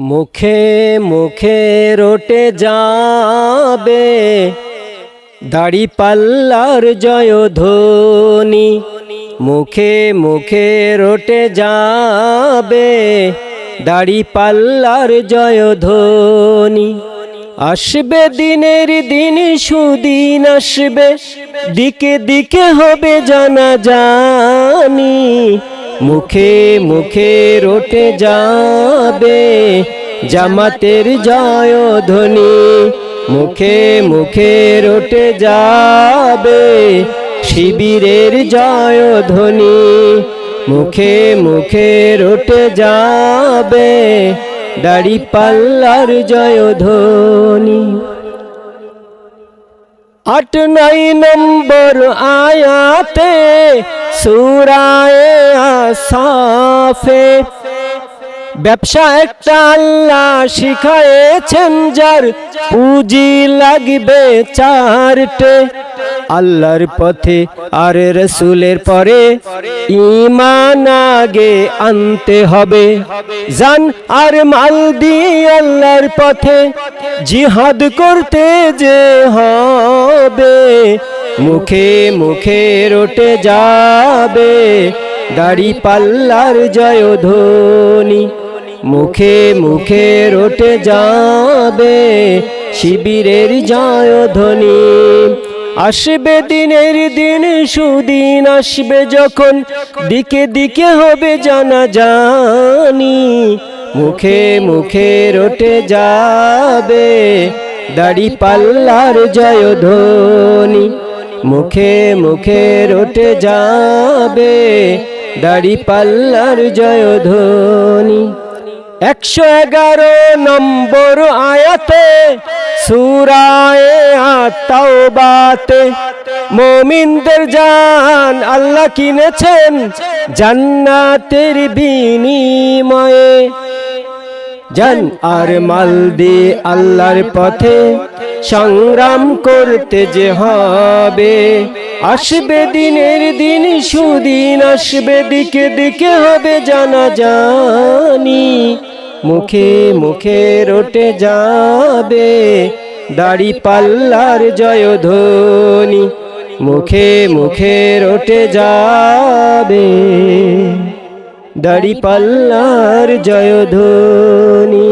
মুখে মুখে রোটে যাবে, দাড়ি পাল্লার জয় ধ্বনি মুখে মুখে রোটে যাবে, দাড়ি পাল্লার জয় ধ্বনি আসবে দিনের দিন, সুদিন আসবে, দিকে দিকে হবে জানা জানি মুখে মুখে রোটে যাবে, জামাতের জয় ধ্বনি মুখে মুখে রোটে যাবে, শিবিরের জয় ধ্বনি মুখে মুখে রোটে যাবে, দাড়ি পাল্লার জয় ধ্বনি আট নয় নম্বর আয়াতে সুরায় আসাফে ব্যবসা একটা আল্লাহ শিখায়েছেন যার পুঁজি লাগবে চারটে। আল্লাহর পথে আর রসুলের পরে ইমান আগে আনতে হবে। জান আর মাল দিয়ে আল্লাহর পথে জিহাদ করতে যে হবে। মুখে মুখে রোটে যাবে, দাড়ি পাল্লার জয় ধ্বনি মুখে মুখে রোটে যাবে শিবিরের জয় ধ্বনি আসবে দিনের দিন, সুদিন আসবে যখন, দিকে দিকে হবে জানা জানি মুখে মুখে রোটে যাবে দাড়ি পাল্লার জয় ধ্বনি মুখে মুখে রোটে যাবে দাড়ি পাল্লার জয় ধ্বনি একশো এগারো নম্বর আয়াতে, সুরায় মোমিনদের জান আল্লাহ কিনেছেন জান্নাতের বিনিময়ে। জান আর মাল দিয়ে আল্লাহর পথে সংগ্রাম করতে যে হবে। আসবে দিনের দিন, সুদিন আসবে, দিকে দিকে হবে জানা জানি মুখে মুখে রোটে যাবে দাড়ি পাল্লার জয় ধ্বনি মুখে মুখে রোটে যাবে দাড়ি পাল্লার জয় ধ্বনি